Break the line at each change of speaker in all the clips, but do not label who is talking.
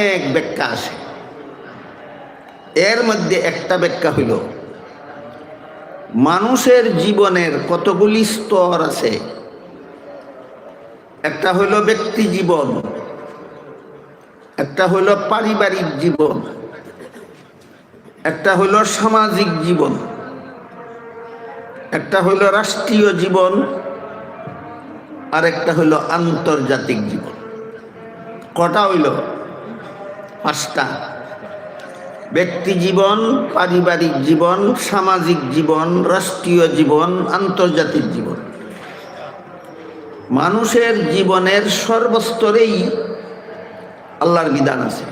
অনেক ব্যাখ্যা আছে। এর মধ্যে একটা ব্যাখ্যা হইল, মানুষের জীবনের কতগুলি স্তর আছে? একটা হইল ব্যক্তি জীবন, একটা হইল পারিবারিক জীবন, একটা হইল সামাজিক জীবন, একটা হইল রাষ্ট্রীয় জীবন আর একটা হইল আন্তর্জাতিক জীবন। কটা হইল? পাঁচটা। ব্যক্তি জীবন, পারিবারিক জীবন, সামাজিক জীবন, রাষ্ট্রীয় জীবন, আন্তর্জাতিক জীবন। মানুষের জীবনের সর্বস্তরেই আল্লাহর বিধান আছে।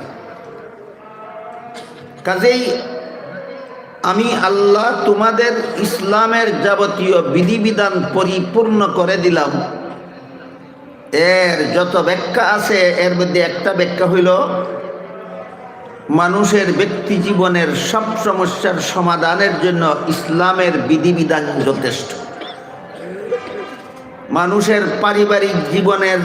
কাজেই আমি আল্লাহ তোমাদের ইসলামের যাবতীয় বিধিবিধান পরিপূর্ণ করে দিলাম। এর যত ব্যাখ্যা আছে, এর মধ্যে একটা ব্যাখ্যা হইল মানুষের ব্যক্তি জীবনের সব সমস্যার সমাধানের জন্য ইসলামের বিধিবিধান যথেষ্ট। মানুষের পারিবারিক জীবনের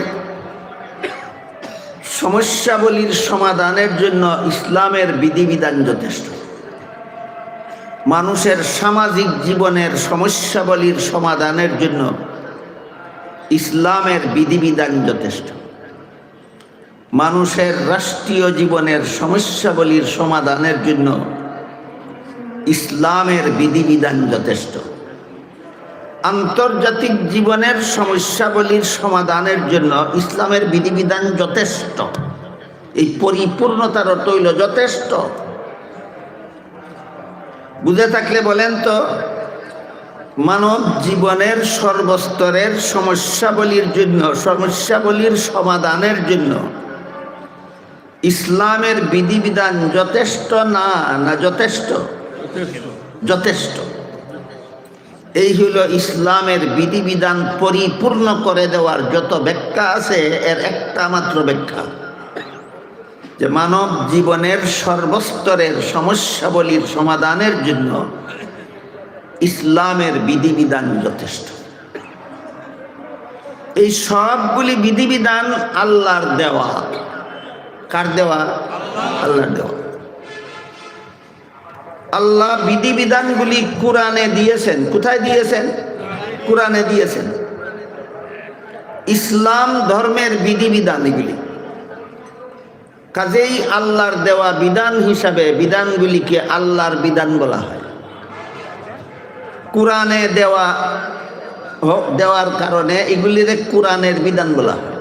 সমস্যাবলীর সমাধানের জন্য ইসলামের বিধিবিধান যথেষ্ট। মানুষের সামাজিক জীবনের সমস্যাবলীর সমাধানের জন্য ইসলামের বিধিবিধান যথেষ্ট। মানুষের রাষ্ট্রীয় জীবনের সমস্যাবলীর সমাধানের জন্য ইসলামের বিধিবিধান যথেষ্ট। আন্তর্জাতিক জীবনের সমস্যাবলীর সমাধানের জন্য ইসলামের বিধিবিধান যথেষ্ট। এই পরিপূর্ণতার তৈল যথেষ্ট। বুঝে থাকলে বলেন তো, মানব জীবনের সর্বস্তরের সমস্যাবলীর জন্য, সমস্যাবলীর সমাধানের জন্য ইসলামের বিধিবিধান যথেষ্ট না না যথেষ্ট? যথেষ্ট। এই হইল ইসলামের বিধিবিধান পরিপূর্ণ করে দেওয়ার যত ব্যাখ্যা আছে, এর একটা মাত্র ব্যাখ্যা। যে মানব জীবনের সর্বস্তরের সমস্যাবলীর সমাধানের জন্য ইসলামের বিধিবিধান যথেষ্ট। এই সবগুলি বিধিবিধান আল্লাহর দেওয়া। কার দেওয়া? আল্লাহর দেওয়া। আল্লাহ বিধিবিধানগুলি কোরআনে দিয়েছেন। কোথায় দিয়েছেন? কোরআনে দিয়েছেন। ইসলাম ধর্মের বিধিবিধান এগুলি। কাজেই আল্লাহর দেওয়া বিধান হিসাবে বিধানগুলিকে আল্লাহর বিধান বলা হয়। কোরআনে দেওয়া দেওয়ার কারণে এগুলির কোরআনের বিধান বলা হয়।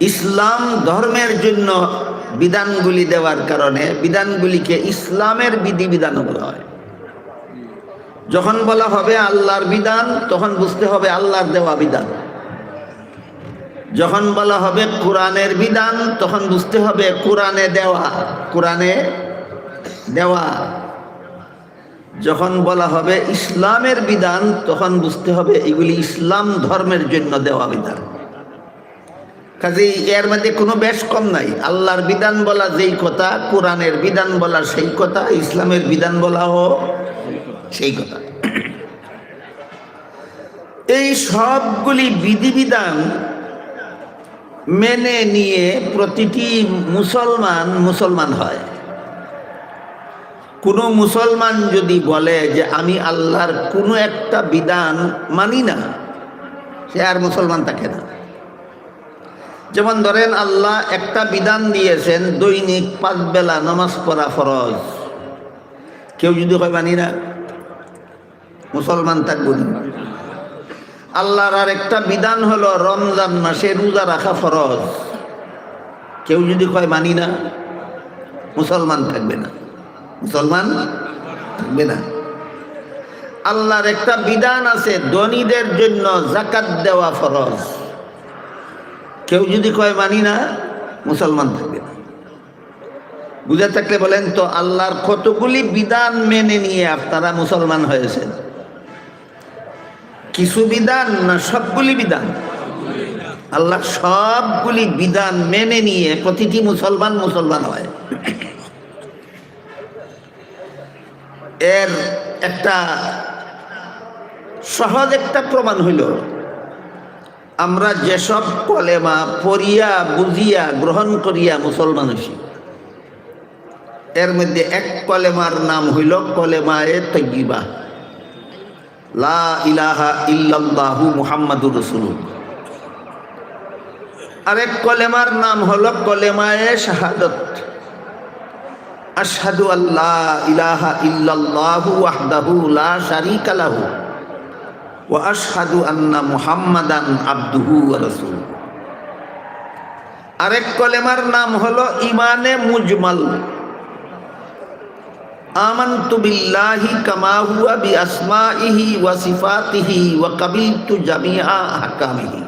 ইসলাম ধর্মের জন্য বিধানগুলি দেওয়ার কারণে বিধানগুলিকে ইসলামের বিধিবিধান বলা হয়। যখন বলা হবে আল্লাহর বিধান, তখন বুঝতে হবে আল্লাহর দেওয়া বিধান। যখন বলা হবে কোরআনের বিধান, তখন বুঝতে হবে কোরআনে দেওয়া। কোরআনে দেওয়া। যখন বলা হবে ইসলামের বিধান, তখন বুঝতে হবে এগুলি ইসলাম ধর্মের জন্য দেওয়া বিধান। কাজেই এর মধ্যে কোনো বেশ কম নাই। আল্লাহর বিধান বলা যেই কথা, কোরআনের বিধান বলা সেই কথা, ইসলামের বিধান বলা ও সেই কথা। এই সবগুলি বিধিবিধান মেনে নিয়ে প্রতিটি মুসলমান মুসলমান হয়। কোনো মুসলমান যদি বলে যে আমি আল্লাহর কোনো একটা বিধান মানি না, সে আর মুসলমান থাকে না। যেমন ধরেন আল্লাহ একটা বিধান দিয়েছেন, দৈনিক পাঁচ বেলা নামাজ পড়া ফরজ। কেউ যদি হয় মানি না, মুসলমান থাকব আল্লাহর আর একটা বিধান হলো রমজান মাসে রোজা রাখা ফরজ। কেউ যদি কয় মানি না, মুসলমান থাকবে না। মুসলমান থাকবে না। আল্লাহর একটা বিধান আছে, ধনীদের জন্য জাকাত দেওয়া ফরজ। কেউ যদি কয় মানি না, মুসলমান থাকবে না। বুঝে থাকলে বলেন তো, আল্লাহর কতগুলি বিধান মেনে নিয়ে আপনারা মুসলমান হয়েছেন? কিছু বিধান না সবগুলি বিধান? আল্লাহ সবগুলি বিধান মেনে নিয়ে প্রতিটি মুসলমান মুসলমান হয়। এর একটা সহজ একটা প্রমাণ হইল। আমরা যেসব কলেমা পড়িয়া, বুঝিয়া, গ্রহণ করিয়া মুসলমান হইছি, এর মধ্যে এক কলেমার নাম হইল কলেমায়ে তৈবা লা ইলাহা ইল্লাল্লাহু মুহাম্মাদুর রাসূলুল্লাহ। আরেক কলেমার নাম হলো কলেমায়ে শাহাদত। আশহাদু আল্লাহ ইলাহা ইল্লাল্লাহু ওয়াহদাহু লা শারীকা লাহু। ওয়া আশহাদু আন্না মুহাম্মাদান আবদুহু ওয়া রাসূলুহু। আরেক কলেমার নাম হলো ইমানে মুজমাল। কামা হুয়া বিআসমাইহি ওয়া সিফাতিহি ওয়া কাবিলতু জামিআ আহকামিহি।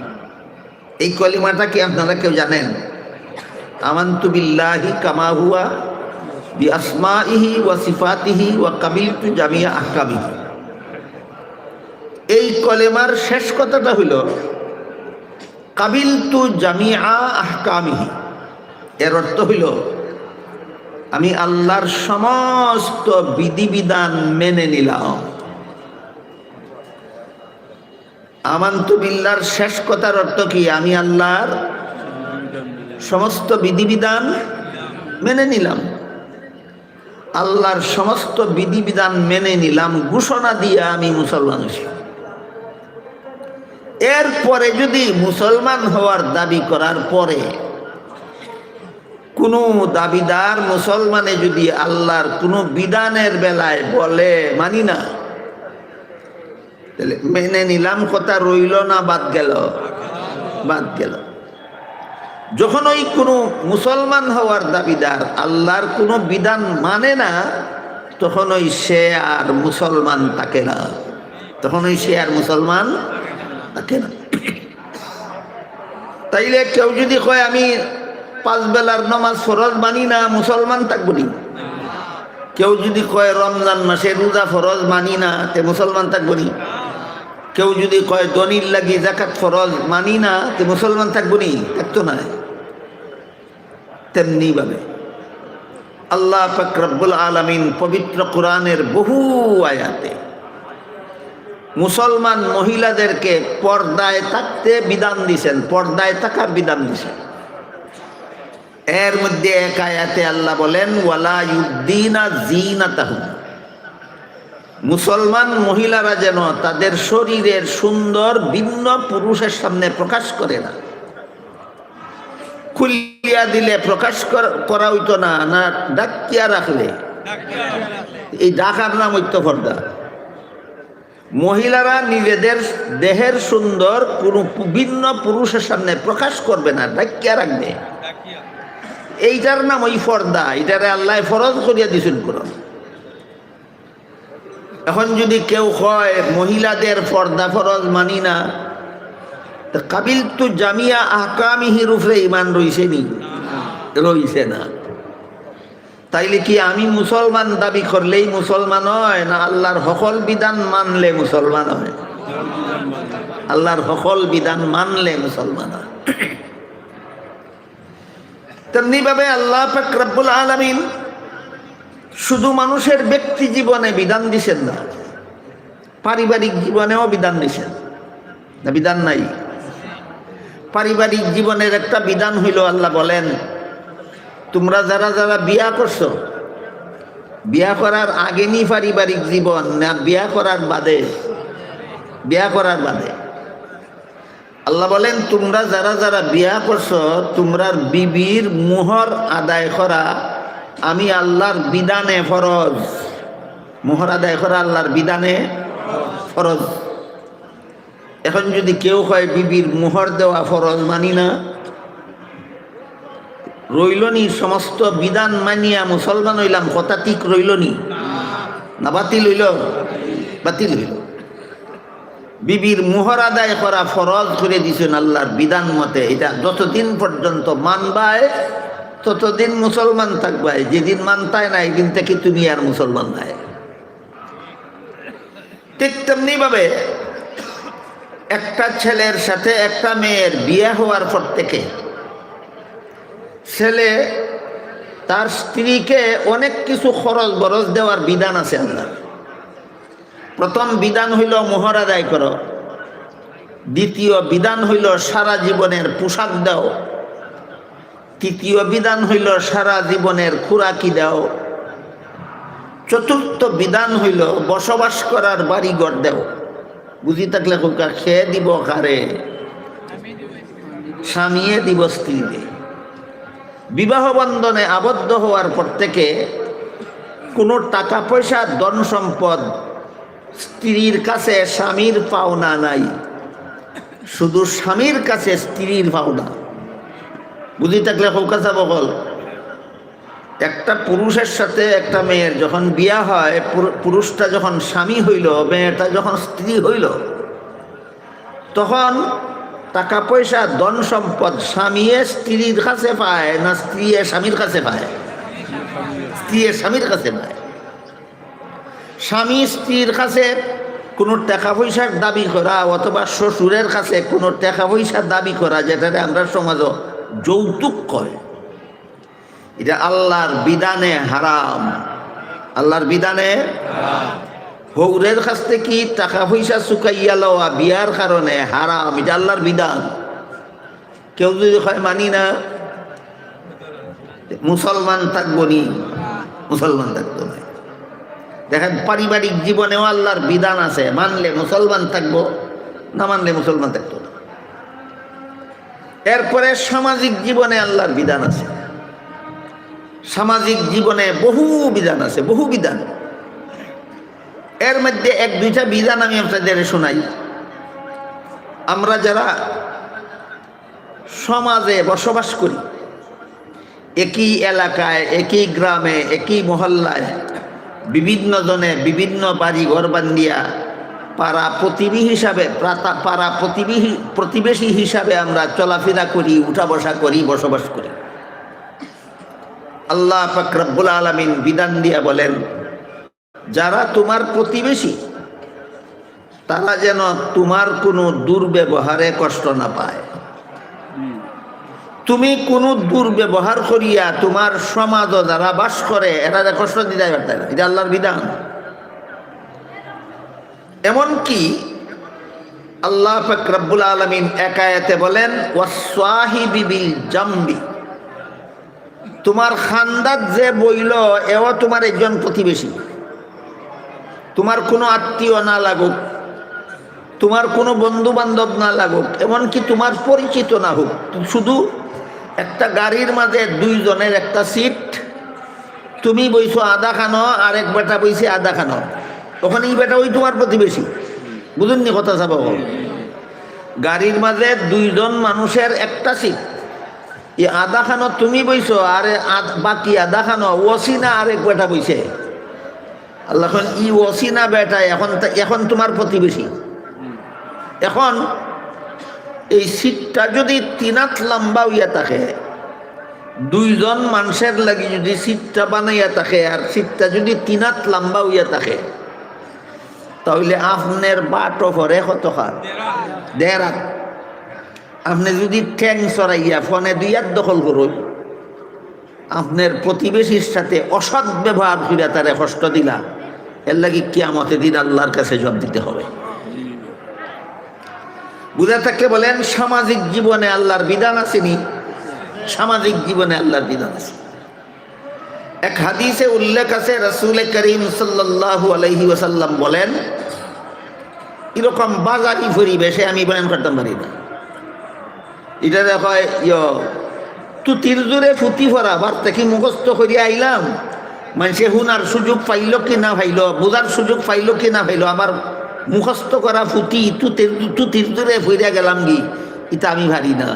এই কলিমাটা কি আপনারা কেউ জানেন? আমান্তু বিল্লাহি কামা হুয়া বি আসমাইহি ওয়া সিফাতিহি ওয়া কাবিলতু জামিয়া আহকামিহি। এই কলেমার শেষ কথাটা হইল, কাবিলতু জামিয়া আহকামিহি। এর অর্থ হইল, আমি আল্লাহর সমস্ত বিধিবিধান মেনে নিলাম। আমান্তু বিল্লার শেষ কথার অর্থ কি? আমি আল্লাহর সমস্ত বিধিবিধান মেনে নিলাম। আল্লাহর সমস্ত বিধিবিধান মেনে নিলাম, ঘোষণা দিয়ে আমি মুসলমান হয়েছি। এরপরে যদি মুসলমান হওয়ার দাবি করার পরে কোনো দাবিদার মুসলমানে যদি আল্লাহর কোনো বিধানের বেলায় বলে, মানি না মেনে নিলাম কথা রইল না, বাদ গেল বাদ গেল। যখন ওই কোনো মুসলমান হওয়ার দাবিদার আল্লাহর কোনো বিধান মানে না, তখন ওই সে আর মুসলমান থাকে না। তখন ওই সে আর মুসলমান থাকে না। তাইলে কেউ যদি কয়, আমি পাঁচ বেলার নমাজ ফরজ মানি না, মুসলমান থাকব নি? কেউ যদি কয়, রমজান মাসে রোজা ফরজ মানি না, তে মুসলমান থাকব নি? কেউ যদি কয় দনির লাগি জাকাত ফরজ মানি না, তে মুসলমান থাকব নি? থাকতো না। তেমনি ভাবে। আল্লাহ ফকরবুল আলমিন পবিত্র কোরআনের বহু আয়াতে মুসলমান মহিলাদেরকে পর্দায় থাকতে বিধান দিছেন, পর্দায় থাকার বিধান দিছেন। এর মধ্যে এক আয়াতে আল্লাহ বলেন, ওয়ালা ইউদ্দিনা মুসলমান মহিলারা যেন তাদের শরীরের সুন্দর ভিন্ন পুরুষের সামনে প্রকাশ করে না। খুলিয়া দিলে প্রকাশ করা হইতো না না ডাকিয়া রাখলে। এই ডাকার নাম হইতো পর্দা। মহিলারা নিজেদের দেহের সুন্দর কোনো ভিন্ন পুরুষের সামনে প্রকাশ করবে না ডাকিয়া রাখবে। এইটার নাম ওই ফর্দা এটারে আল্লাহ ফরজ করিয়া দিছেন কোরআন। এখন যদি কেউ হয় মহিলাদের ফর্দা ফরজ মানি না কাবিল তো জামিয়া আহকামিহির উপরে ইমান রইছে নি? রইছে না। তাইলে কি আমি মুসলমান দাবি করলেই মুসলমান হয়, না আল্লাহর সকল বিধান মানলে মুসলমান হয়? আল্লাহর সকল বিধান মানলে মুসলমান হয়। তেমনি ভাবে আল্লাহ ফাকরাবুল আলমিন শুধু মানুষের ব্যক্তি জীবনে বিধান দিছেন না, পারিবারিক জীবনেও বিধান দিছেন। না, বিধান নাই। পারিবারিক জীবনের একটা বিধান হইল আল্লাহ বলেন তোমরা যারা যারা বিয়া করছ, বিয়া করার আগে নি পারিবারিক জীবন না বিয়া করার বাদে? বিয়া করার বাদে। আল্লাহ বলেন, তোমরা যারা যারা বিয়া করছ, তোমরার বিবির মোহর আদায় করা আমি আল্লাহর বিধানে ফরজ। মোহর আদায় করা আল্লাহর বিধানে ফরজ। এখন যদি কেউ হয় বিবির মোহর দেওয়া ফরজ মানি না রইলনি, সমস্ত বিধান মানিয়া মুসলমান হইলাম, কথা ঠিক রইলনি। না বাতিল হইল? বাতিল হইল। বিবির মোহর আদায় করা ফরজ করে দিছেন আল্লাহর বিধান মতে। এটা যতদিন পর্যন্ত মানবায়, ততদিন মুসলমান থাকবায়। যেদিন মানতায় না এই দিন থেকে তুমি আর মুসলমান নাই। ঠিক তেমনি ভাবে একটা ছেলের সাথে একটা মেয়ের বিয়ে হওয়ার পর থেকে ছেলে তার স্ত্রীকে অনেক কিছু খরচ বরচ দেওয়ার বিধান আছে আল্লাহ। প্রথম বিধান হইল মোহর আদায় করো। দ্বিতীয় বিধান হইল সারা জীবনের পোশাক দাও। তৃতীয় বিধান হইল সারা জীবনের খুরাকি দাও। চতুর্থ বিধান হইল বসবাস করার বাড়িঘর দেও। বুঝি থাকলে খেয়ে দিব কারে? স্বামীয়ে দিব স্ত্রীরে বিবাহ বন্ধনে আবদ্ধ হওয়ার পর থেকে কোনো টাকা পয়সা, ধন সম্পদ স্ত্রীর কাছে স্বামীর পাওনা নাই। শুধু স্বামীর কাছে স্ত্রীর পাওনা। বুঝি থাকলে কৌকাছা বকল একটা পুরুষের সাথে একটা মেয়ের যখন বিয়া হয় পুরুষটা যখন স্বামী হইল, মেয়েটা যখন স্ত্রী হইল, তখন টাকা পয়সা ধন সম্পদ স্বামীয়ে স্ত্রীর কাছে পায় না স্ত্রী স্বামীর কাছে পায়? স্ত্রী স্বামীর কাছে পায়। স্বামী স্ত্রীর কাছে কোনো টাকা পয়সার দাবি করা অথবা শ্বশুরের কাছে কোনো টাকা পয়সার দাবি করা, যেটাতে আমরা সমাজ যৌতুক করে এটা আল্লাহর বিধানে হারাম। আল্লাহর বিধানে হৌরের কাছ থেকে টাকা পয়সা চুকাইয়া লওয়া বিয়ার কারণে হারাম, এটা আল্লাহর বিধান। কেউ যদি হয় মানি না, মুসলমান থাকব নি। মুসলমান থাকতো না। দেখেন, পারিবারিক জীবনেও আল্লাহর বিধান আছে, মানলে মুসলমান থাকব, না মানলে মুসলমান থাকতো না। এরপরে সামাজিক জীবনে আল্লাহর বিধান আছে। সামাজিক জীবনে বহু বিধান আছে, বহু বিধান। এর মধ্যে এক, দুইটা বিধান আমি আপনাদের শোনাই। আমরা যারা সমাজে বসবাস করি, একই এলাকায়, একই গ্রামে, একই মহল্লায়, বিভিন্ন জনে বিভিন্ন বাড়ি ঘর বান্দিয়া পাড়া প্রতিবেশী হিসাবে, পাড়া প্রতিবেশী প্রতিবেশী হিসাবে আমরা চলাফেরা করি উঠা বসা করি, বসবাস করি। আল্লাহ ফাকরাবুল আলমিন বিধান দিয়া বলেন যারা তোমার প্রতিবেশী, তারা যেন তোমার কোনো দুর্ব্যবহারে কষ্ট না পায়। তুমি কোনো দুর্ব্যবহার করিয়া তোমার সমাজ যারা বাস করে, এরা কষ্ট দিতে পারতে না? এটা আল্লাহর বিধান। এমনকি আল্লাহ ফকরাবুল আলমিন একায়েতে বলেন বিবিল জাম্বি তোমার খান্দাত যে বইল, এও তোমার একজন প্রতিবেশী। তোমার কোনো আত্মীয় না লাগুক, তোমার কোনো বন্ধু বান্ধব না লাগুক, এমনকি তোমার পরিচিত না হোক, শুধু একটা গাড়ির মাঝে দুইজনের একটা সিট। তুমি বইছো আধা খানো আর এক বেটা বইছে আধা খানো। ওখানে এই বেটা ওই তোমার প্রতিবেশী। বুঝুননি কথা চাব গাড়ির মাঝে দুইজন মানুষের একটা সিট। এই আধা খানো তুমি বইছো, আর বাকি আধা খানো আর এক বেটা বইছে। আল্লাহ ই ওসিনা বেটা এখন এখন তোমার প্রতিবেশী। এখন এই সিটটা যদি তিনাত লম্বা হইয়া থাকে দুইজন মানুষের লাগি যদি সিটটা বানাইয়া থাকে আর সিটটা যদি তিনাত লম্বা হইয়া থাকে তাহলে আপনার বাটো ভরে কত খার দেড় আপনি যদি ঠ্যাং চড়াইয়া ফোনে দুই হাত দখল করুন আপনার প্রতিবেশীর সাথে অসৎ ব্যবহার করিয়া তারে কষ্ট দিলা এর লাগি কিয়ামতে দিন আল্লাহর কাছে জবাব দিতে হবে। বুঝা থাকলে বলেন, সামাজিক জীবনে আল্লাহর বিধান আসেনি সামাজিক জীবনে আল্লাহর বিধান আছে। এক হাদিসে উল্লেখ আছে, রসুল করিম সাল্লাল্লাহু আলাইহি ওয়াসাল্লাম বলেন, এরকম বাজারি পরিবেশে আমি বয়ান করতাম পারি না। এটা দেখ তুতির জোরে ফুটি ফরা বার থেকে মুখস্থ করিয়া আইলাম মানুষে শুনার সুযোগ পাইল কি না পাইল বোঝার সুযোগ পাইল কি না পাইল আমার মুখস্থ করা ফুটি তুতির তুতির জোরে ফইরা গেলাম কি? এটা আমি ভারি না।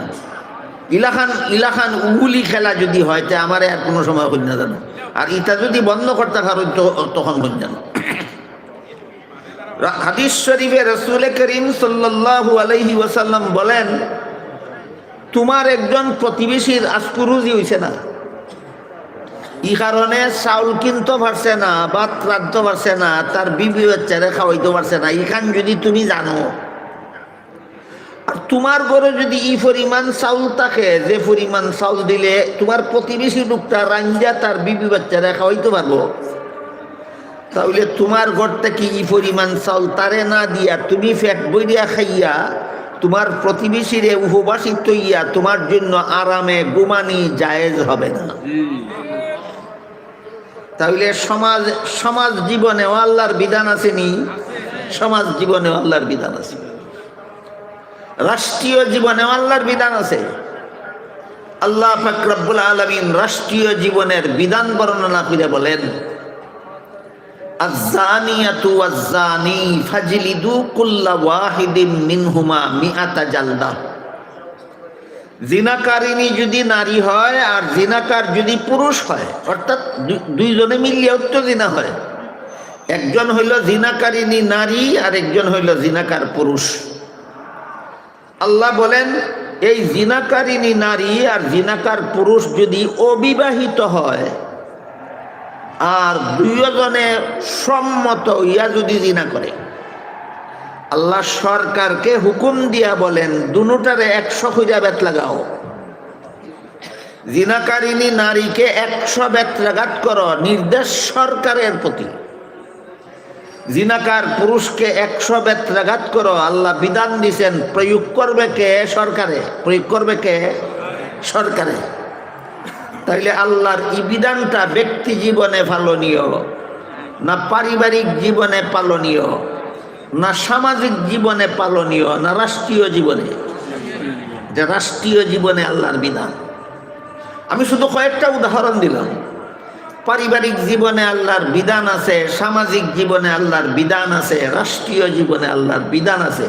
ইলাখান ইলাখান উগুলি খেলা যদি হয়, তে আমার আর কোনো সময় হইন না জানো আর ইটা যদি বন্ধ করতে পারো তখন হইন জানো হাদিস শরীফে রসুল করিম সাল্লাল্লাহু আলাইহি ওয়াসাল্লাম বলেন তোমার একজন প্রতিবেশীর আজকুরুজি হইছে না? ই কারণে চাউল কিনতে পারছে না, ভাত রাঁধতে পারছে না, তার বিবি বাচ্চারে খাওয়াইতে পারছে না। ইখান যদি তুমি জানো, আর তোমার ঘরে যদি ই পরিমাণ চাউল থাকে, যে পরিমাণ চাউল দিলে তোমার প্রতিবেশী লোকটা রাঞ্জা তার বিবি বাচ্চারা খাওয়াইতে পারব। তাহলে তোমার ঘর থেকে ই পরিমাণ চাউল তারে না দিয়া তুমি ফ্যাট বইয়া খাইয়া, তোমার প্রতিবেশীরে উপবাসী তৈয়া তোমার জন্য আরামে গুমানি জায়েজ হবে না। তাহলে সমাজ সমাজ জীবনেও আল্লাহর বিধান আসেনি, সমাজ জীবনেও আল্লাহর বিধান আছে। রাষ্ট্রীয় জীবনেও আল্লাহর বিধান আছে। আল্লাহ ফাকরাবুল আলমিন রাষ্ট্রীয় জীবনের বিধান বর্ণনা করে বলেন ফাজলিদু কুল্লা ওয়াহিদিম মিনহুমা মিআতা জালদা। জিনাকারিনী যদি নারী হয় আর জিনাকার যদি পুরুষ হয়, অর্থাৎ দুইজনে মিলিয়েও তো জিনা হয়। একজন হইল জিনাকারিনী নারী, আর একজন হইল জিনাকার পুরুষ। আল্লাহ বলেন, এই জিনাকারিনী নারী আর জিনাকার পুরুষ যদি অবিবাহিত হয়, আর দুইজনে সম্মত ইয়া যদি জিনা করে। আল্লাহ সরকারকে হুকুম দিয়া বলেন দুটারে একশো খুঁজা বেত লাগাও। জিনাকারিনী নারীকে একশো বেত্রাঘাত করো, নির্দেশ সরকারের প্রতি। জিনাকার পুরুষকে একশো বেত্রাঘাত করো, আল্লাহ বিধান দিছেন, প্রয়োগ করবে কে? সরকারে। প্রয়োগ করবে কে? সরকারে। তাইলে আল্লাহর এই বিধানটা ব্যক্তি জীবনে পালনীয়, না পারিবারিক জীবনে পালনীয়? না সামাজিক জীবনে পালনীয়, না রাষ্ট্রীয় জীবনে। যে রাষ্ট্রীয় জীবনে আল্লাহর বিধান। আমি শুধু কয়েকটা উদাহরণ দিলাম। পারিবারিক জীবনে আল্লাহর বিধান আছে, সামাজিক জীবনে আল্লাহর বিধান আছে, রাষ্ট্রীয় জীবনে আল্লাহর বিধান আছে।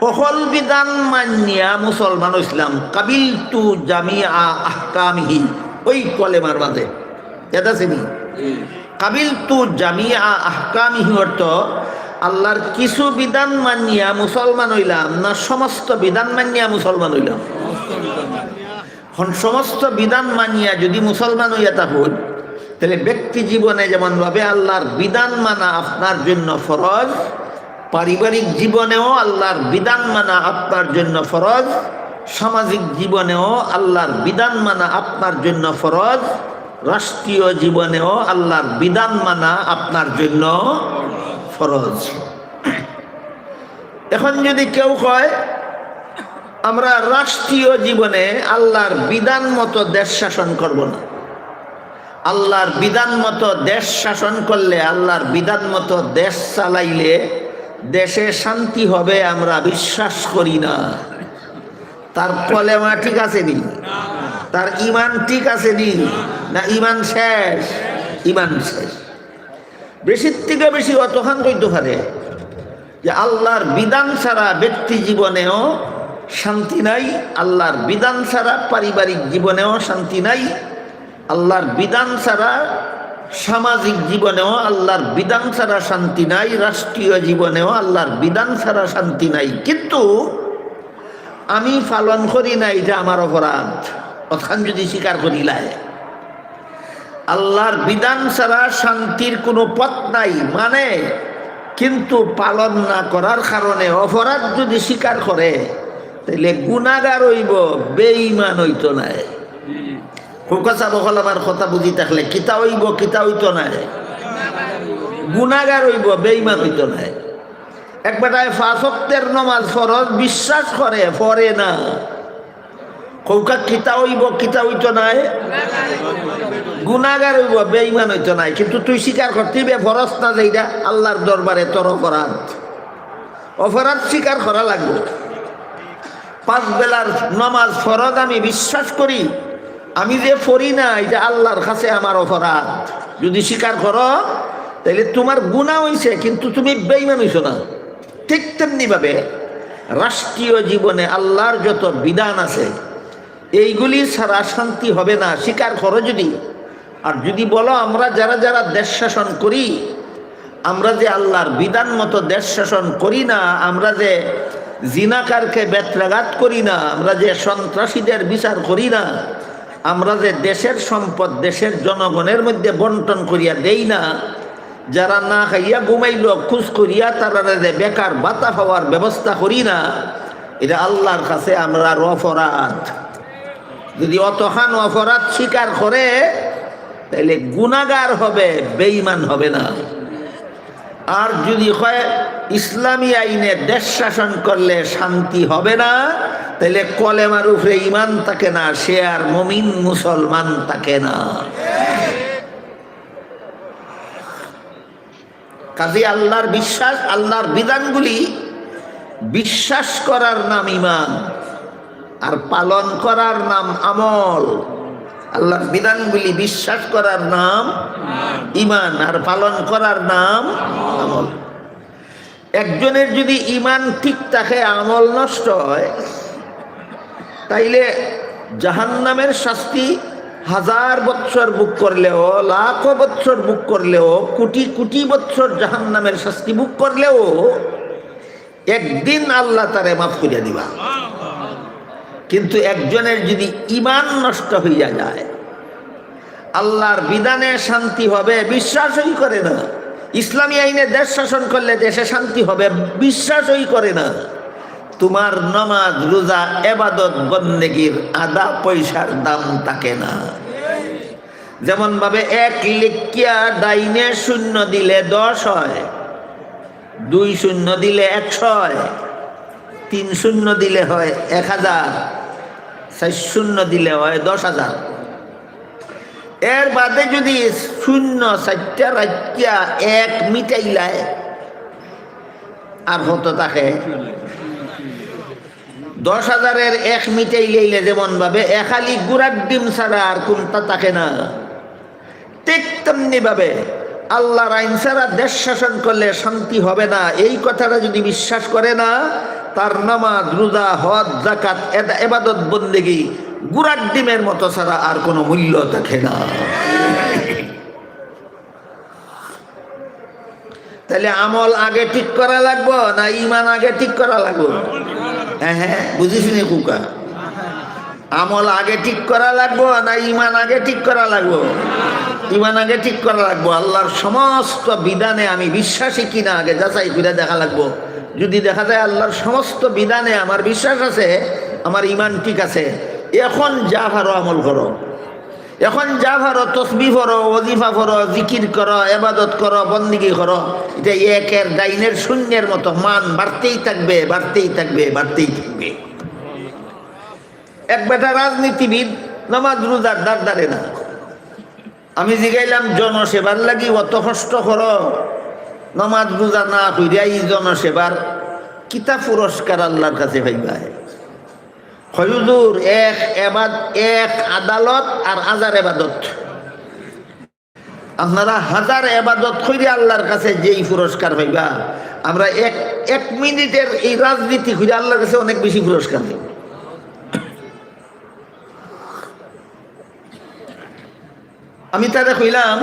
সকল বিধান মানিয়া মুসলমান ইসলাম কাবিল তু জামিয়া আহকামিহি। ওই কলেমার মাঝে। এটা চিনি কাবিল তু জামিয়া আহকামিহি অর্থ আল্লাহর কিছু বিধান মানিয়া মুসলমান হইলাম না সমস্ত বিধান মানিয়া মুসলমান হইলাম? সমস্ত বিধান মানিয়া যদি মুসলমান হইয়া থাকুন তাহলে ব্যক্তি জীবনে যেমন ভাবে আল্লাহর বিধান মানা আপনার জন্য ফরজ, পারিবারিক জীবনেও আল্লাহর বিধান মানা আপনার জন্য ফরজ, সামাজিক জীবনেও আল্লাহর বিধান মানা আপনার জন্য ফরজ, রাষ্ট্রীয় জীবনেও আল্লাহর বিধান মানা আপনার জন্য ফরজ এখন যদি কেউ কয়, আমরা রাষ্ট্রীয় জীবনে আল্লাহর বিধান মতো দেশ শাসন করব না। আল্লাহর বিধান মতো দেশ শাসন করলে, আল্লাহর বিধান মতো দেশ চালাইলে দেশে শান্তি হবে আমরা বিশ্বাস করি না। তার কলেমা ঠিক আছে নি? তার ইমান ঠিক আছে নি? না, ইমান শেষ? ইমান শেষ। বেশির থেকে বেশি অতখান কইতে পারে যে আল্লাহর বিধান ছাড়া ব্যক্তি জীবনেও শান্তি নাই, আল্লাহর বিধান ছাড়া পারিবারিক জীবনেও শান্তি নাই, আল্লাহর বিধান ছাড়া সামাজিক জীবনেও আল্লাহর বিধান ছাড়া শান্তি নাই, রাষ্ট্রীয় জীবনেও আল্লাহর বিধান ছাড়া শান্তি নাই। কিন্তু আমি পালন করি না এটা আমার অপরাধ। অথান যদি স্বীকার করিলায়। আল্লাহর বিধান ছাড়া শান্তির কোনো পথ নাই। মানে কিন্তু পালন না করার কারণে অপরাধ যদি স্বীকার করে তাহলে গুণাগার হইব, বেঈমান হইতো নাই। আমার কথা বুঝি থাকলে কিতা হইব, কিতা হইতো নাই। গুণাগার হইব, বেঈমান হইতো নাই। একবাটায় ফাঁসক্তের নমাজ ফরজ, বিশ্বাস করে পরে না। কৌকা কিতা হইব, কিতা হইতো নাই? গুণাগার হইব, বেঈমান হইতো নাই। কিন্তু তুই স্বীকার করতেই বে ফরজ না যেইটা আল্লাহর দরবারে তোর অপরাধ। অপরাধ স্বীকার করা লাগবে। পাঁচ বেলার নমাজ ফরজ আমি বিশ্বাস করি, আমি যে পড়ি না এটা আল্লাহর কাছে আমার অপরাধ। যদি স্বীকার করো তাহলে তোমার গুণা হইছে, কিন্তু তুমি বেইমান হইছো না। ঠিক তেমনিভাবে রাষ্ট্রীয় জীবনে আল্লাহর যত বিধান আছে এইগুলি ছাড়া শান্তি হবে না স্বীকার করো যদি। আর যদি বলো, আমরা যারা যারা দেশ শাসন করি, আমরা যে আল্লাহর বিধান মতো দেশ শাসন করি না, আমরা যে জিনাকারকে বেত্রাঘাত করি না, আমরা যে সন্ত্রাসীদের বিচার করি না, আমরা যে দেশের সম্পদ দেশের জনগণের মধ্যে বন্টন করিয়া দেই না, যারা না খাইয়া ঘুমাইল খুশ করিয়া তারা যে বেকার বাতা হওয়ার ব্যবস্থা করি না, এটা আল্লাহর কাছে আমরা অপরাধ যদি অতখান অপরাধ স্বীকার করে তাহলে গুণাগার হবে বেইমান হবে না। আর যদি হয়, ইসলামী আইনে দেশ শাসন করলে শান্তি হবে না তাহলে কলেমার উপরে ইমান থাকে না, সে আর মমিন মুসলমান থাকে না। কাজে আল্লাহর বিশ্বাস, আল্লাহর বিধানগুলি, বিশ্বাস করার নাম ইমান আর পালন করার নাম আমল। আল্লাহর বিধানগুলি বিশ্বাস করার নাম ইমান আর পালন করার নাম আমল। একজনের যদি ইমান ঠিক থাকে, আমল নষ্ট হয়, তাইলে জাহান্নামের শাস্তি হাজার বৎসর বুক করলেও, লাখ বৎসর বুক করলেও, কোটি কোটি বৎসর জাহান্নামের শাস্তি বুক করলেও, একদিন আল্লাহ তারে মাফ করিয়া দিবা। কিন্তু একজনের যদি ইমান নষ্ট হইয়া যায়, আল্লাহর বিধানে শান্তি হবে, বিশ্বাসই করে না। ইসলামী আইনে দেশ শাসন করলে দেশে শান্তি হবে, বিশ্বাসই করে না। তোমার নমাজ, রোজা, এবাদত, বন্দেগীর আদা পয়সার দাম থাকে না। যেমন ভাবে এক লিখিয়া ডাইনে শূন্য দিলে দশ হয়, দুই শূন্য দিলে একশো হয়, তিন শূন্য দিলে হয় এক হাজার। চার শূন্য দিলে হয় দশ হাজার। এর বাদে যদি শূন্য চারটা রাখিয়া এক মিটাইলায়, আর হতো তাকে দশ হাজারের এক মিটাই লইলে যেমন ভাবে একালি গুড়ার ডিম ছাড়া আর কোনটা থাকে না। ঠিক তেমনি ভাবে আল্লাহর আইন ছাড়া দেশ শাসন করলে শান্তি হবে না, এই কথাটা যদি বিশ্বাস করে না তার নামাজ, রোজা, হজ জাকাত এবাদত, বন্দেগি, গুড়ার ডিমের মতো ছাড়া আর কোনো মূল্য থাকে না। তাহলে আমল আগে ঠিক করা লাগবো না ইমান আগে ঠিক করা লাগবো? হ্যাঁ হ্যাঁ বুঝিস নি কুকা আমল আগে ঠিক করা লাগবো না ইমান আগে ঠিক করা লাগবো? ইমান আগে ঠিক করা লাগবো। আল্লাহর সমস্ত বিধানে আমি বিশ্বাসী কিনা আগে যাচাই করে দেখা লাগবো। যদি দেখা যায় আল্লাহর সমস্ত বিধানে আমার বিশ্বাস আছে, আমার ইমান ঠিক আছে, এখন যা ভারো আমল করো। এখন যা ভারো তসবি করো ওজিফা করো জিকির করো এবাদত করো, বন্দিগি করো, এটা একের ডাইনের শূন্যের মতো মান বাড়তেই থাকবে বাড়তেই থাকবে বাড়তেই থাকবে। এক বেটা রাজনীতিবিদ নামাজ রোজার দাঁড় দাঁড়ে না। আমি জিগাইলাম, জনসেবার লাগি অত কষ্ট করো। নমাজ রোজা না কইরা এই জনসেবার কিতা পুরস্কার আল্লাহর কাছে ভাইবাই হজুর, এক এবাদ, এক আদালত আর হাজার এবাদত। আপনারা হাজার এবাদত কইরে আল্লাহর কাছে যেই পুরস্কার পাইবা, আমরা এক এক মিনিটের এই রাজনীতি খুঁজে আল্লাহর কাছে অনেক বেশি পুরস্কার পাই আমি তাদের কইলাম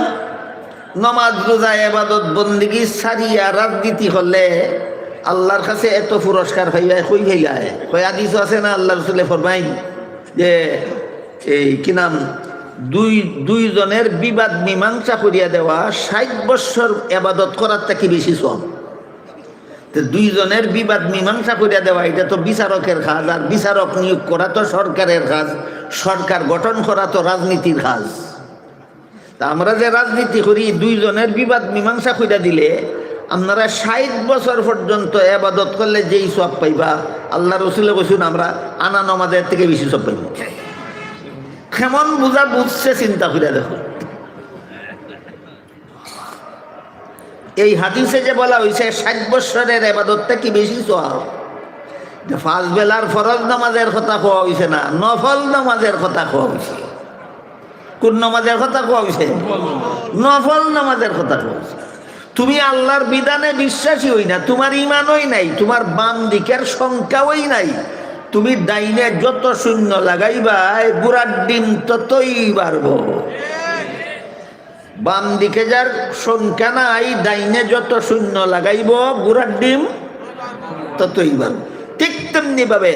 নমাজ, রোজা এবাদত বন্দিগি সারিয়া রাজনীতি হলে আল্লাহর কাছে এত পুরস্কার হইয়া কই হইলায় কই আদিস আছে না? আল্লাহ রসুলে ফরমাইন যে, এই কি নাম? দুই, দুইজনের বিবাদ মীমাংসা করিয়া দেওয়া ষাট বৎসর এবাদত করার থেকে বেশি সব দুইজনের বিবাদ মীমাংসা করিয়া দেওয়া, এটা তো বিচারকের কাজ, আর বিচারক নিয়োগ করা তো সরকারের কাজ, সরকার গঠন করা তো রাজনীতির কাজ। তা আমরা যে রাজনীতি করি, দুইজনের বিবাদ মীমাংসা কইরা দিলে, আপনারা ষাট বছর পর্যন্ত এবাদত করলে যেই সব পাইবা আল্লাহ রসুলে বসুন, আমরা আনা নমাজের থেকে বেশি সব পাইব। কেমন বুঝা বুঝছে চিন্তা করে দেখো। এই হাদিসে যে বলা হয়েছে ষাট বছরের এবাদতটা কি বেশি সব পাঁচ বেলার ফরজ নামাজের কথা কোয়া হয়েছে না, নফল নামাজের কথা কোয়া হয়েছে কোন নামাজের কথা কোয়া হয়েছে নফল নামাজের কথা কোয়া হয়েছে তুমি আল্লাহর বিধানে বিশ্বাসী হই না, তোমার ইমানই নাই, তোমার বাম দিকের সংখ্যাওই নাই। তুমি ডাইনে যত শূন্য লাগাইবা বুড়ার ডিম ততই বাড়ব। বাম দিকে যার সংখ্যা নাই, ডাইনে যত শূন্য লাগাইব, বুড়ার ডিম ততই বাড়ব। ঠিক তেমনি ভাবে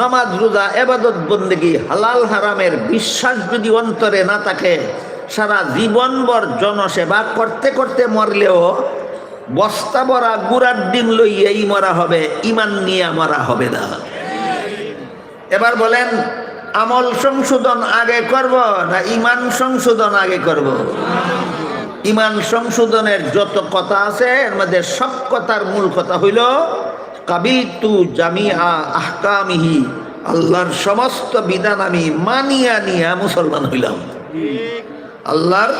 নামাজ, রোজা, এবাদত, বন্দেগি, হালাল, হারামের বিশ্বাস যদি অন্তরে না থাকে, সারা জীবনভর জনসেবা করতে করতে মরলেও বস্তা ভরা গুড়ার ডিম লইয়াই মরা হবে, ইমান নিয়ে মরা হবে না। এবার বলেন, আমল সংশোধন আগে করব না ইমান সংশোধন আগে করব? ইমান সংশোধনের যত কথা আছে, এর মধ্যে সব কথার মূল কথা হইল কাবিল তু জামিয়া আহকামিহি। আল্লাহর সমস্ত বিধান আমি মানিয়া নিয়া মুসলমান হইলাম। আল্লাহর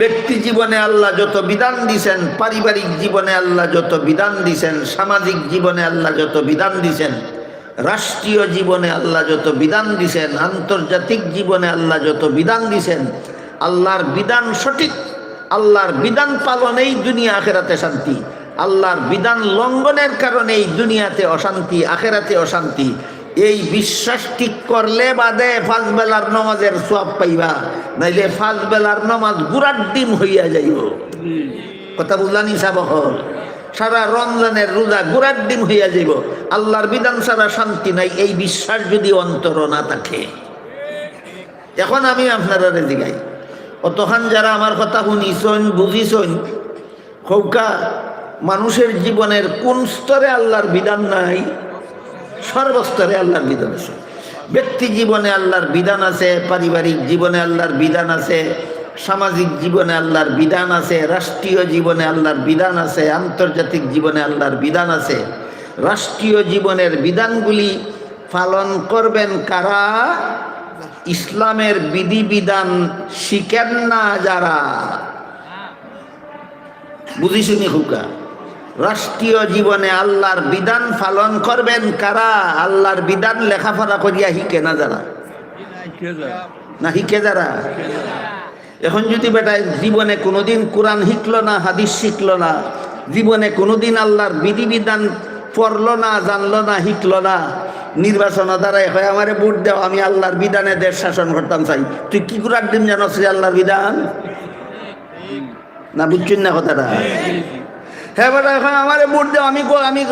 ব্যক্তি জীবনে আল্লাহ যত বিধান দিছেন, পারিবারিক জীবনে আল্লাহ যত বিধান দিছেন, সামাজিক জীবনে আল্লাহ যত বিধান দিছেন, রাষ্ট্রীয় জীবনে আল্লাহ যত বিধান দিছেন, আন্তর্জাতিক জীবনে আল্লাহ যত বিধান দিছেন, আল্লাহর বিধান সঠিক, আল্লাহর বিধান পালনেই দুনিয়া আখেরাতে শান্তি। আল্লাহর বিধান লঙ্ঘনের কারণে এই দুনিয়াতে অশান্তি, আখেরাতে অশান্তি। এই বিশ্বাস ঠিক করলে বাদে ফাঁস বেলার নমাজের সব পাইবা, নাইলে ফাঁস বেলার নমাজ গুড়ার ডিম হইয়া যাইব। কথা বুঝলানি সাবহল সারা রমজানের রোজা গুড়ার ডিম হইয়া যাইব। আল্লাহর বিধান ছাড়া শান্তি নাই, এই বিশ্বাস যদি অন্তর না থাকে। এখন আমি আপনারা জিগাই অতখান যারা আমার কথা শুনিছন, বুঝিছন, খৌকা মানুষের জীবনের কোন স্তরে আল্লাহর বিধান নাই? সর্বস্তরে আল্লাহর বিধান আছে। ব্যক্তি জীবনে আল্লাহর বিধান আছে, পারিবারিক জীবনে আল্লাহর বিধান আছে, সামাজিক জীবনে আল্লাহর বিধান আছে, রাষ্ট্রীয় জীবনে আল্লাহর বিধান আছে, আন্তর্জাতিক জীবনে আল্লাহর বিধান আছে। রাষ্ট্রীয় জীবনের বিধানগুলি পালন করবেন কারা? ইসলামের বিধিবিধান শিখেন না যারা। বুঝি শুনি হুকা রাষ্ট্রীয় জীবনে আল্লাহর বিধান পালন করবেন কারা? আল্লাহর বিধান লেখাপড়া করিয়া শিখে না যারা? না, শিখে যারা? এখন যদি বেটায় জীবনে কোনোদিন কোরআন শিখলো না, হাদিস শিখলো না, জীবনে কোনোদিন আল্লাহর বিধিবিধান পড়ল না, জানলো না, শিখলো না, নির্বাচন দ্বারাই হয় আমারে ভোট দেও, আমি আল্লাহর বিধানে দেশ শাসন করতাম চাই। তুই কি করে একদিন জানোস রে আল্লাহর বিধান? না, বুঝছেন না কথাটা? হ্যাঁ এখন আমার ভোট আমি আমি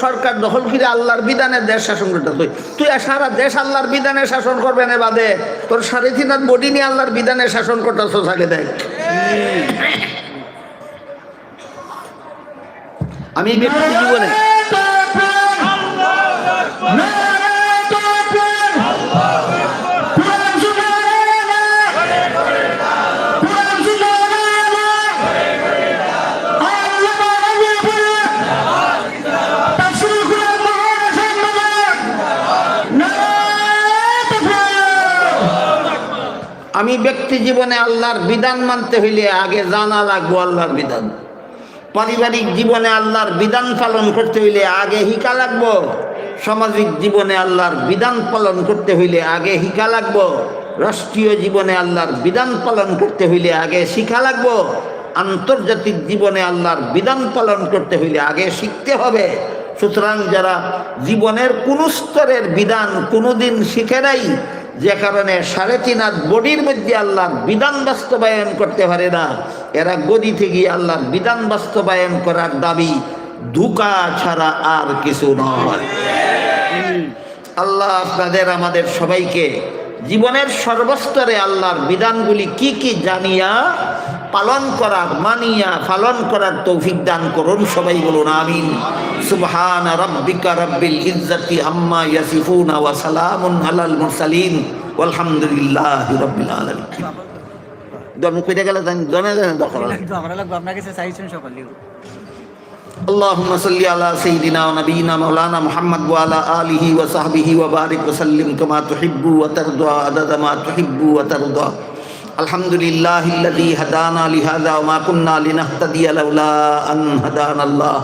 সরকার দখল করে আল্লাহর বিধানে দেশ শাসন করতে তুই তুই সারা দেশ আল্লাহর বিধানে শাসন করবে না বাদে। তোর সাড়ে তিন বডি নিয়ে আল্লাহর বিধানে শাসন করতে আগে দেখ আমি জীবনে ব্যক্তি জীবনে আল্লাহর বিধান মানতে হইলে আগে জানা লাগবো আল্লাহর বিধান। পারিবারিক জীবনে আল্লাহর বিধান পালন করতে হইলে আগে হিকা লাগবো। সামাজিক জীবনে আল্লাহর বিধান পালন করতে হইলে আগে হিকা লাগবো। রাষ্ট্রীয় জীবনে আল্লাহর বিধান পালন করতে হইলে আগে শিখা লাগবো। আন্তর্জাতিক জীবনে আল্লাহর বিধান পালন করতে হইলে আগে শিখতে হবে। সুতরাং যারা জীবনের কোন স্তরের বিধান কোনোদিন শিখে নাই যে কারণে সাড়ে তিন হাত বডির মধ্যে আল্লাহ বিধান বাস্তবায়ন করতে পারে না। এরা গদি থেকে আল্লাহ বিধান বাস্তবায়ন করার দাবি ধুকা ছাড়া আর কিছু নয়। আল্লাহ আপনাদের, আমাদের সবাইকে জীবনের সর্বস্তরে আল্লাহর বিধানগুলি কি কি জানিয়া পালন করার মানিয়া পালন করার তৌফিক দান করুন সবাই বলুন আমিন সুবহান রাব্বিকা রাব্বিল ইজ্জাতি আম্মা ইয়াসিফুন ওয়া সালামুন আলাল মুরসালিন ওয়ালহামদুলিল্লাহি রাব্বিল আলামিন দন কইতে গেলে জানি দনে দনে দখল
আমরা লাগবো আপনার কাছে চাইছেন সকলে
اللهم صل على سيدنا ونبينا مولانا محمد وعلى آله وصحبه وبارك وسلم كما تحب وترضى عدد ما تحب وترضى الحمد لله الذي هدانا لهذا وما كنا لنهتدي لولا أن هدانا الله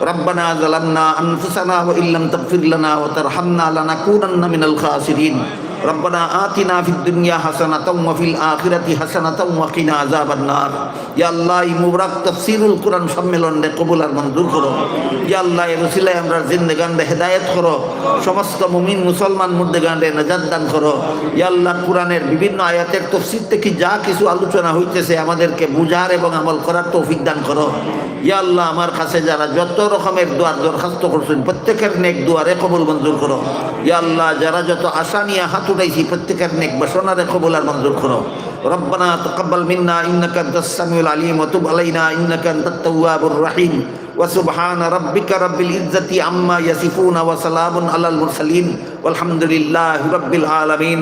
ربنا ظلمنا أنفسنا وإن لم تغفر لنا وترحمنا لنكونن من الخاسرين ربنا آتنا في الدنيا حسنة وفي الآخرة حسنة وقنا عذاب النار يا الله এই মুবারক তাফসীরুল কোরআন সম্মেলনে কবুল আর মঞ্জুর করো ইয়া আল্লাহ এর উসিলায় আমরা জিন্দেগানরে হেদায়েত করো সমস্ত মুমিন মুসলমান মুর্দেগানরে নাজাত দান করো ইয়া আল্লাহ কোরআনের বিভিন্ন আয়াতের তফসির থেকে যা কিছু আলোচনা হইতেছে আমাদেরকে বুঝার এবং আমল করার তৌফিক দান করো ইয়া আল্লাহ আমার কাছে যারা যত রকমের দোয়ার দরখাস্ত করছেন প্রত্যেকের নেক দুয়ারে কবুল মঞ্জুর করো ইয়া আল্লাহ যারা যত আশা নিয়ে হাত হাত উঠাইছি, প্রত্যেকের নেক বাসনা রেখো বলার মঞ্জুর করো। রব্বানা তকব্বাল মিন্না, ইন্নাকা আনতাস সামিউল আলিম, ওয়া তুব আলাইনা, ইন্নাকা আনতাত তাওয়াবুর রহিম। ওয়া সুবহানা রাব্বিকা রাব্বিল ইজ্জাতি আম্মা ইয়াসিফুন ওয়া সালামুন আলাল মুরসালিন। ওয়ালহামদুলিল্লাহি রাব্বিল আলামিন।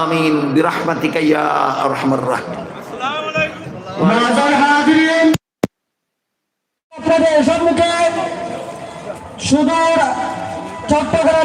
আমিন বিরাহমাতিকা ইয়া আরহামার রাহিম আসসালামু আলাইকুম
মাজার হাজিরিন। আপনাদের সম্মুখে সুদূর চট্টগ্রাম